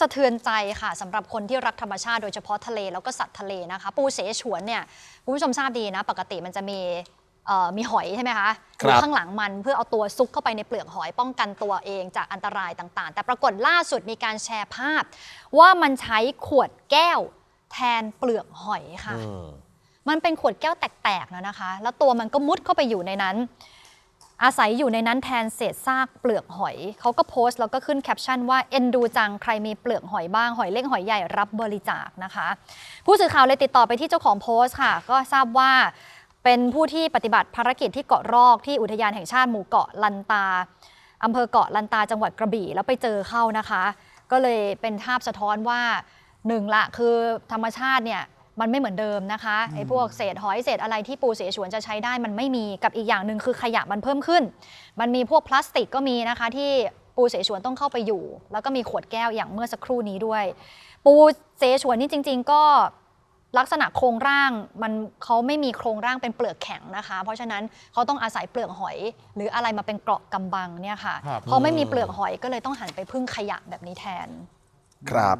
สะเทือนใจค่ะสำหรับคนที่รักธรรมชาติโดยเฉพาะทะเลแล้วก็สัตว์ทะเลนะคะ ปูเสฉวนเนี่ยคุณผู้ชมทราบดีนะ ปกติมันจะมีเอ่อมีหอยใช่ไหมคะครับ อยู่ข้างหลังมันเพื่อเอาตัวซุกเข้าไปในเปลือกหอยป้องกันตัวเองจากอันตรายต่างๆ แต่ปรากฏล่าสุดมีการแชร์ภาพ ว่ามันใช้ขวดแก้วแทนเปลือกหอยค่ะ อืม มันเป็นขวดแก้วแตกๆนะนะคะ แล้วตัวมันก็มุดเข้าไปอยู่ในนั้น อาศัยอยู่ในนั้นแทนเศษซากเปลือกหอย เขาก็โพสต์แล้วก็ขึ้นแคปชั่นว่า เอ็นดูจังใครมีเปลือกหอยบ้าง หอยเล็กหอยใหญ่รับบริจาคนะคะ ผู้สื่อข่าวเลยติดต่อไปที่เจ้าของโพสต์ค่ะ ก็ทราบว่าเป็นผู้ที่ปฏิบัติภารกิจที่เกาะรอกที่อุทยานแห่งชาติหมู่เกาะลันตาอำเภอเกาะลันตาจังหวัดกระบี่แล้วไปเจอเข้านะคะ ก็เลยเป็นภาพสะท้อนว่าหนึ่งละคือธรรมชาติเนี่ย มันไม่เหมือนเดิมนะคะไอ้พวกเศษหอยเศษอะไรที่ปูเสฉวนจะใช้ได้มันไม่มีกับอีกอย่างหนึ่งคือขยะมันเพิ่มขึ้น มันมีพวกพลาสติกก็มีนะคะที่ปูเสฉวนต้องเข้าไปอยู่ แล้วก็มีขวดแก้วอย่างเมื่อสักครู่นี้ด้วย ปูเสฉวนนี่จริง ๆ ก็ลักษณะโครงร่างมันเขาไม่มีโครงร่างเป็นเปลือกแข็งนะคะ เพราะฉะนั้นเขาต้องอาศัยเปลือกหอย หรืออะไรมาเป็นเกราะกำบังเนี่ยค่ะครับพอไม่มีเปลือกหอยก็เลยต้องหันไปพึ่งขยะแบบนี้แทนครับ